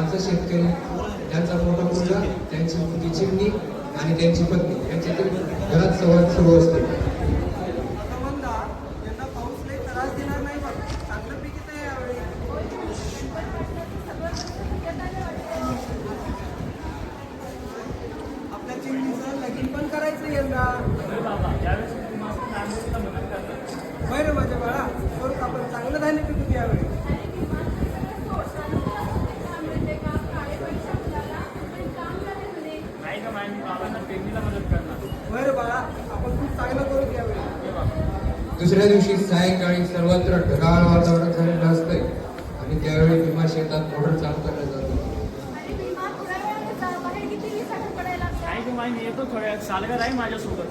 त्यांचं शेतकरी त्यांचा मोठा मुलगा त्यांची मुलगी चिमणी आणि त्यांची पत्नी. यांच्यातील घरात संवाद सुरू असते आता पाऊस त्रास देणार नाही चांगलं यावेळी. आपल्या पण करायचं होय माझ्या बाळा बरोबर आपण चांगलं धान्य पिकू यावेळी नाही का माहिती बाबांना पेरणीला मदत करणार होय रे बाळा आपण खूप चांगलं करू यावेळी हे बाबा दुसऱ्या दिवशी सायंकाळी सर्वत्र ढगाळ वातावरण झालेलं असतंय. आणि त्यावेळी भीमा शेतात मोटर चालू करण्यात जातो येतो थोड्या वेळात. सालगार आहे माझ्यासोबत.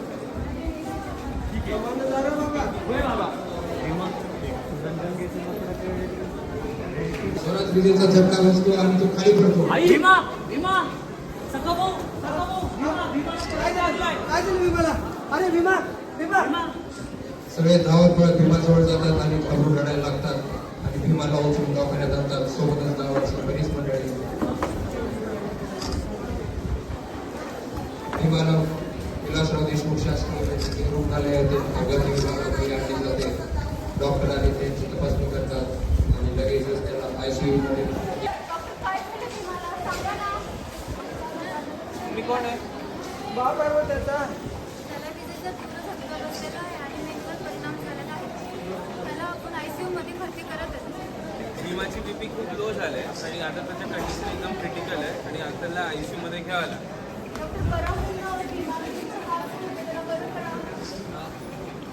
ठीक आहे. जमानं झालं बाबा होय बाबा. जोरात विजेचा झटका बसतो आणि तो खाली पडतो आई भीमा भीमा. सखा भाऊ सखा भाऊ भीमा भीमा. काय झालं? काय झालं भीमाला अरे भीमा भीमा. भीमा. सगळे धावत पळत भीमाजवळ जातात आणि घाबरून रडायला लागतात. आणि भीमाला उचलून दवाखान्यात आणतात. सोबतच गावाची बरीच मंडळी. भीमाला विलासराव देशमुख शासकीय वैद्यकीय रुग्णालयात प्रगती विभागामध्ये आणले जाते. डॉक्टर आणि त्यांची तपासणी करतात. आणि लगेचच त्याला मध्ये मी कोण आहे? बाप आहे त्याचा त्याला विजेचा पूर्ण झटका बसलेला आहे आणि मेंदूवर परिणाम झालेला आहे त्याला आपण आय सी यूमध्ये भरती करत आहे भीमाची बीपी खूप लो झाले आणि आता त्याच्या कंडिशन एकदम क्रिटिकल आहे आणि आता त्याला आय सी मध्ये घ्यावं बरं करा.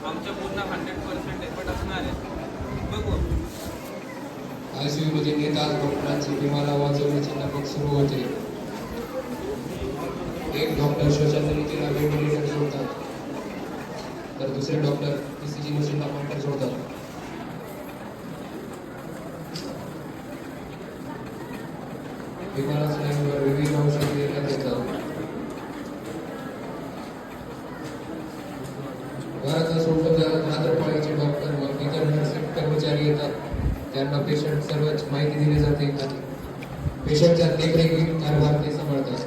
आमच्या पूर्ण हंड्रेड पर्सेंट एफर्ट असणार आहे. बघू. आयसीयू मध्ये नेताच डॉक्टरांची भीमाला वाचवण्याची नाटक सुरू होते. एक डॉक्टर श्वसन व्हेंटिलेटर जोडतात तर दुसरे डॉक्टर ईसीजी मशीनला पॉइंटर जोडतात भीमाला स्नायूवर विविध औषधे देण्यात घराचा डॉक्टर व इतर नर्सिंग कर्मचारी येतात. त्यांना पेशंट सर्वच माहिती दिली जाते पेशंटच्या देखरेखी कारभार ते सांभाळतात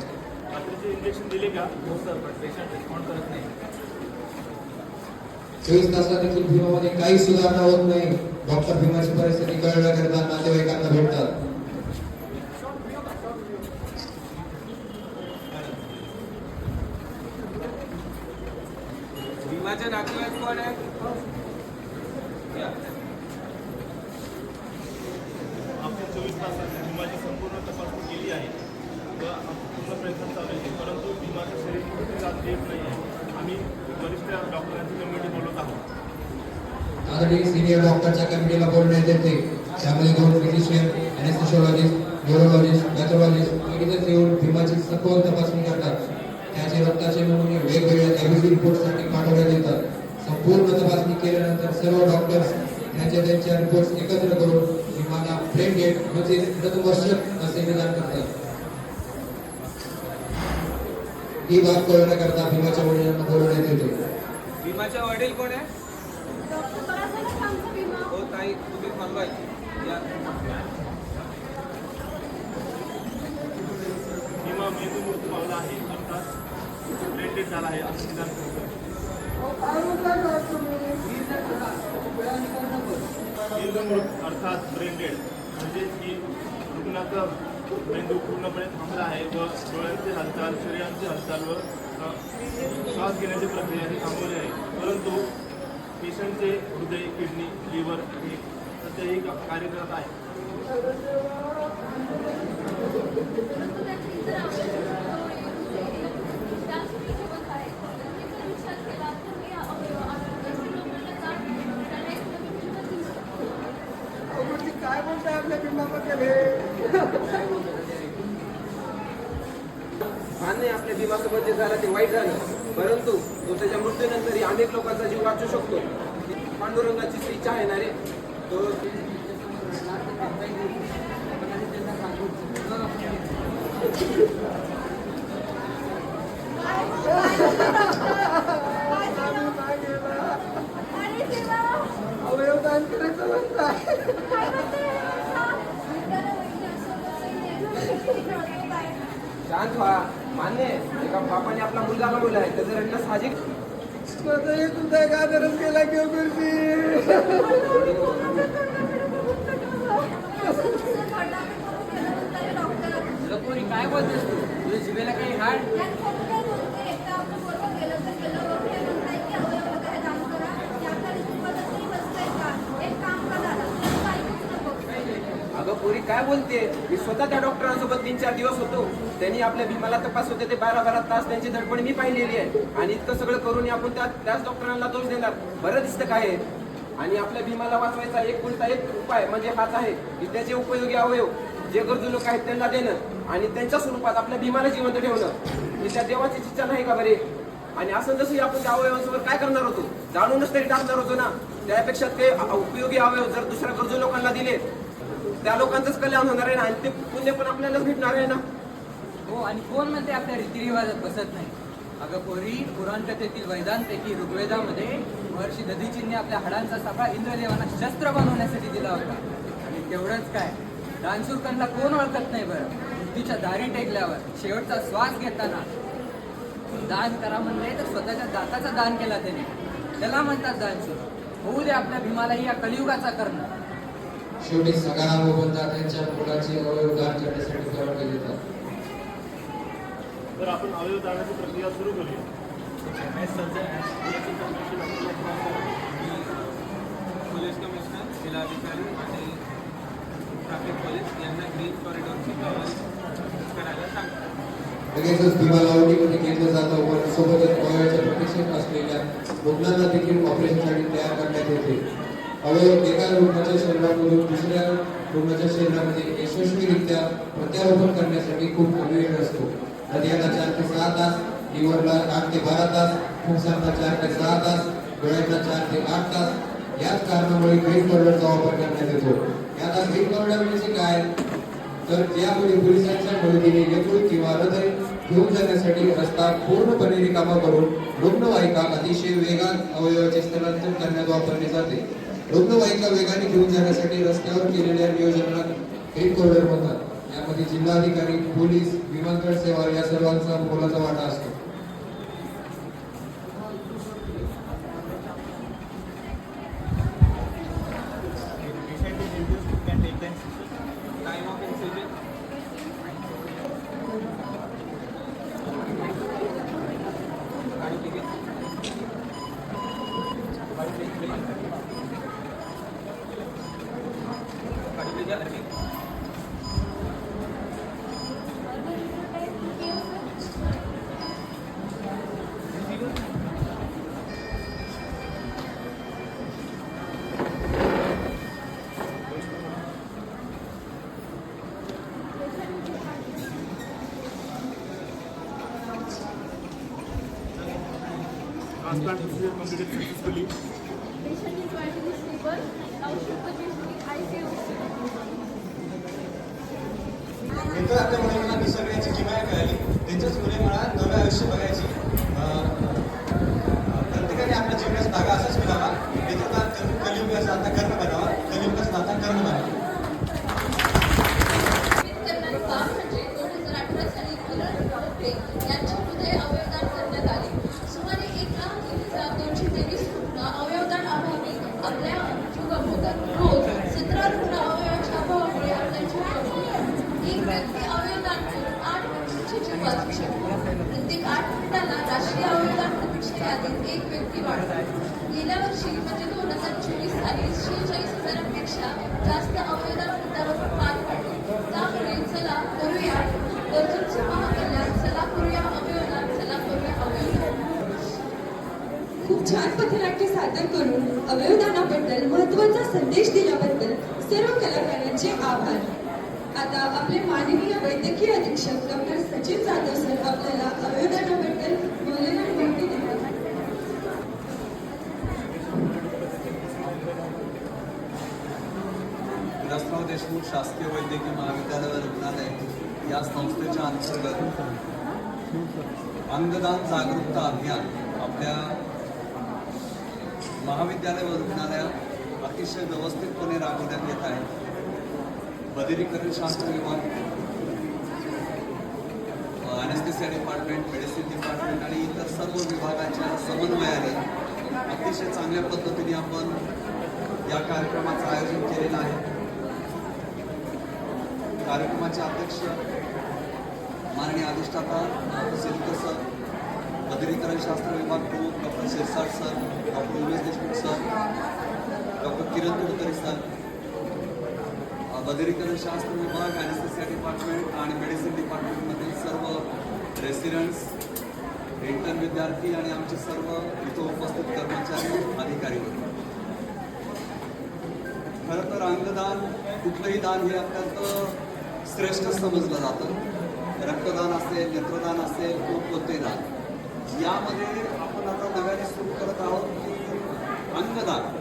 रात्रीचे इंजेक्शन दिले का? हो सर पण पेशंट रिस्पॉन्ड करत नाही. चोवीस तासात देखील भीमामध्ये काही सुधारणा होत नाही. डॉक्टर भीमाची परिस्थिती कळण्याकरता नातेवाईकांना भेटतात भीमाचे नातेवाईक कोण आहे या. आमच्या चोवीस विमाची संपूर्ण तपासणी केली आहे. व पूर्ण प्रयत्न चालू आहे. परंतु विमाचं शरीर कुठे जात येत नाही आहे. आम्ही वरिष्ठ डॉक्टरांची कमिटी बोलत आहोत. ऑलरेडी सिनियर डॉक्टरच्या कमिटीला बोलण्यात येते त्यामध्ये दोन फिजिशियन अनेस्थेशियोलॉजिस्ट न्युरोलॉजिस्ट पॅथोलॉजिस्ट लगेचच येऊन भीमाची सखोल तपासणी करतात. त्याचे रक्ताचे नमुने वेगवेगळ्या एबीसी रिपोर्टसाठी पाठवण्यात येतात. संपूर्ण तपासणी केल्यानंतर सर्व डॉक्टर्स त्यांच्या त्यांच्या रिपोर्ट्स एकत्र करून भीमाला ब्रेन डेट म्हणजे मृतवर्षक असे निदान करतात. ही बाब कळण्याकरता भीमाच्या वडिलांना बोलवण्यात येते. भीमाचे वडील कोण आहे? हो ताई तुम्ही थांबायची या. विमा मेंदू मृत्यू पावला आहे अर्थात झाला आहे असं निदान करतो. काय अर्थात ब्रेंडेड. म्हणजे की रुग्णाचा मेंदू पूर्णपणे थांबला आहे व डोळ्यांचे हालचाल शरीरांचे हालचाल व श्वास घेण्याची प्रक्रिया ही थांबवली आहे. परंतु पेशंटचे हृदय किडनी लिव्हर हे सध्याही कार्य करत आहे परंतु त्याची इतर आवश्यक त्यासाठी जिवंत आहे तुम्ही जर विचार केला तर हे अवयव आरोग्याच्या डॉक्टरला जाण त्याला एक नवीन जीवन देऊ शकतो अहो, ती काय आपल्या भीमाबद्दल हे मान्य आपल्या भीमासोबत जे झालं ते वाईट झालं. परंतु तो त्याच्या मृत्यूनंतरही अनेक लोकांचा जीव वाचू शकतो. पांडुरंगाची ती इच्छा आहे. ना रे तो अवयव दान करायचं म्हणताय काय म्हणते? सांग. त्याला वैद्य असं वैद्य मान्य आहे एका बापाने आपला मुलगा गमावला आहे त्याचं रडणं साहजिक. तुझा गाजरच केला किंवा काय बोलतेस तू? तुझ्या जिभेला काही हाड अगं पोरी काय बोलते? मी स्वतः त्या डॉक्टरांसोबत तीन चार दिवस होतो. त्यांनी आपल्या भीमाला तपास होते ते बारा बारा तास त्यांची धडपड मी पाहिलेली आहे. आणि इतकं सगळं करून आपण त्या त्याच डॉक्टरांना दोष देणार. बरं दिसतं काय आहे आणि आपल्या भीमाला वाचवायचा एक कोणता एक उपाय म्हणजे हाच आहे की त्याचे उपयोगी अवयव जे गरजू लोक आहेत त्यांना देणं आणि त्यांच्या स्वरूपात आपल्या भीमाला जिवंत ठेवणं. ही त्या देवाची इच्छा नाही का बरे? आणि असं जसं आपण त्या अवयवांसोबत काय करणार होतो? जाणूनच तरी टाकणार होतो ना? त्यापेक्षा ते उपयोगी अवयव जर दुसऱ्या गरजू लोकांना दिले त्या लोकांचंच कल्याण होणार आहे ना? आणि ते पुण्य पण आपल्यालाच भेटणार आहे ना? हो आणि कोण म्हणते आपल्या रीतिरिवाजात बसत नाही? अगं पोरी पुराण कथेतील वैदांपैकी ऋग्वेदामध्ये महर्षी दधीचींनी आपल्या हाडांचा सापळा इंद्रदेवांना शस्त्र बनवण्यासाठी दिला होता. आणि तेवढंच काय? दानशूरकांना कोण ओळखत नाही बरं? मृत्यूच्या दारी टेकल्यावर शेवटचा श्वास घेताना. दान करा म्हणले तर स्वतःच्या दाताचा दान केला त्याने. त्याला म्हणतात दानशूर होऊ दे आपल्या भीमालाही या कलियुगाचा करणं. शेवटी सगळा बोलता त्यांच्या मुलाचे अवयव दान करण्यासाठी केले जातात. तर आपण अवयव दानाची प्रक्रिया सुरू करूया. पोलीस कमिशनर जिल्हाधिकारी आणि ट्रॅफिक पोलीस यांना ग्रीन कॉरिडॉरची कामं करायला सांगतात. लगेचच भीमा लावणीमध्ये घेतलं जातं व सोबतच अवयवाच्या प्रतीक्षेत असलेल्या रुग्णांना देखील ऑपरेशनसाठी तयार करण्यात येते. अवयव एका रुग्णाच्या शरीरामधून दुसऱ्या रुग्णाच्या शरीरामध्ये यशस्वीरित्या प्रत्यारोपण करण्यासाठी खूप कमी वेळ असतो हृदयाला चार ते सहा तास लिव्हरला आठ ते बारा तास फुफ्सांना चार ते सहा तास डोळ्यांना चार ते आठ तास याच कारणामुळे ग्रीन कॉरिडॉरचा वापर करण्यात येतो. आता ग्रीन कॉरिडॉर म्हणजे काय? तर त्यामुळे पोलिसांच्या मदतीने यकृत किंवा हृदय घेऊन जाण्यासाठी रस्ता पूर्णपणे रिकामा करून रुग्णवाहिका अतिशय वेगात अवयवाचे स्थलांतर करण्यात वापरले जाते. रुग्णवाहिका वेगाने घेऊन जाण्यासाठी रस्त्यावर केलेल्या नियोजनाला ग्रीन कॉरिडॉर म्हणतात. यामध्ये जिल्हाधिकारी पोलीस विमानतळ सेवा या सर्वांचा मोलाचा वाटा असतो. Transplant तुझ्या अर्धी transplant procedure Patient is vitally stable. Now shift the patient ICU. इथं आपल्या मुलांना निसर्गाची जी माया कळाली त्यांच्याच मुले मला नवे आयुष्य बघायची. प्रत्येकाने आपल्या जीवनाचा धागा असाच मिळावा. नेत्रदान कलियुगाचा आता कर्म बनावा. कलियुगाचा आता कर्म बनावा करणारे काम म्हणजे दोन हजार अठरा साली किरण डॉक्टरे यांचे हृदय अवयवदान करण्यात आले सुमारे एक लाख तीन हजार दोनशे तेवीस रुग्ण अवयवदान अभावी आपल्या जीव गमावतात रोज सतरा रुग्ण अवयवाच्या अभावामुळे आपल्या जीव गमावतात एक व्यक्ती अवयवदान करून आठ व्यक्तींचे जीव वाचू शकतो प्रत्येक आठ मिनिटाला राष्ट्रीय अवयवदान प्रतीक्षा यादीत एक व्यक्ती वाढतात गेल्या वर्षी म्हणजे दोन हजार चोवीस आणि शेहेचाळीस हजारांपेक्षा जास्त अवयवदान प्रत्यारोपण पार पाडले. त्यामुळे चला करूया. गरजूंचे महाकल्याण चला करूया अवयवदान चला करूया अवयवदान खूप छान पथनाट्य सादर करून अवयवदानाबद्दल महत्त्वाचा संदेश दिल्याबद्दल सर्व कलाकारांचे आभार. आता आपले माननीय वैद्यकीय अधीक्षक डॉक्टर सचिन जाधव सर आपल्याला अवयवदानाबद्दल मौल्यवान माहिती देतात विलासराव देशमुख शासकीय वैद्यकीय महाविद्यालय रुग्णालय या संस्थेच्या अंतर्गत अंगदान जागरूकता अभियान आपल्या महाविद्यालय व रुग्णालयात अतिशय व्यवस्थितपणे राबवण्यात येत आहे. बदिरीकरण शास्त्र विभाग अनेस्थेसिया डिपार्टमेंट मेडिसिन डिपार्टमेंट आणि इतर सर्व विभागाच्या समन्वयाने अतिशय चांगल्या पद्धतीने आपण या कार्यक्रमाचं आयोजन केलेलं आहे. कार्यक्रमाचे अध्यक्ष माननीय अधिष्ठाता सिद्ध सर बदिरीकरण शास्त्र विभाग प्रमुख doctor Shirsat sir doctor Umesh Deshmukh sir doctor Kiran Kulkarni sir शास्त्र विभाग ॲनेस्थेसिया डिपार्टमेंट आणि मेडिसिन डिपार्टमेंटमधील सर्व रेसिडेंट्स इंटर्न विद्यार्थी आणि आमचे सर्व इथं उपस्थित कर्मचारी अधिकारी होते. खरं तर अंगदान कुठलंही दान हे अत्यंत श्रेष्ठ समजलं जातं. रक्तदान असेल नेत्रदान असेल किंवा कोणतेही दान. यामध्ये आपण आता नव्याने सुरू करत आहोत की अंगदान.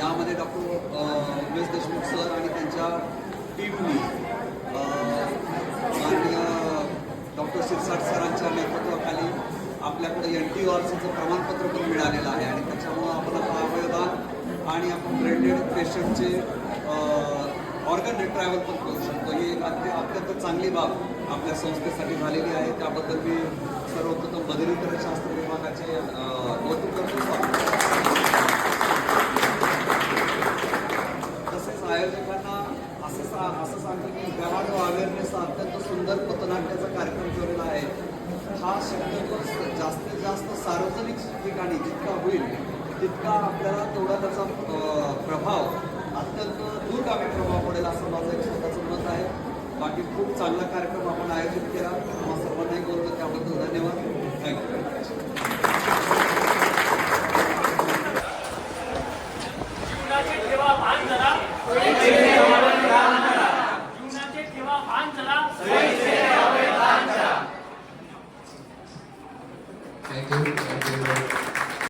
यामध्ये डॉक्टर उमेश देशमुख सर आणि त्यांच्या टीमनी माननीय डॉक्टर शिरसाट सरांच्या नेतृत्वाखाली आपल्याकडे एन टी ऑर्सीचं प्रमाणपत्र पण मिळालेलं आहे आणि त्याच्यामुळं आपण आता अवयवदान आणि आपण ब्रेंडेड पेशंटचे ऑर्गन ट्रॅव्हल पण करू शकतो. ही एक अत्य अत्यंत चांगली बाब आपल्या संस्थेसाठी झालेली आहे. त्याबद्दल मी सर्वप्रथम बदलीकरण शास्त्र विभागाचे अ, कौतुक करतो स्वागत तसेच आयोजकांना असं सा असं सांगतो की गव्हाड अवेअरनेस हा अत्यंत सुंदर पथनाट्याचा कार्यक्रम ठेवलेला आहे हा शक्यतो जास्तीत जास्त सार्वजनिक ठिकाणी जितका होईल तितका आपल्याला तेवढा त्याचा अं, प्रभाव अत्यंत दूरगामी प्रभाव पडेल असं माझं एक स्वतःचं मत आहे बाकी खूप चांगला कार्यक्रम आपण आयोजित केला. तुम्हा सर्वांनाही बोलतो त्याबद्दल धन्यवाद. थँक्यू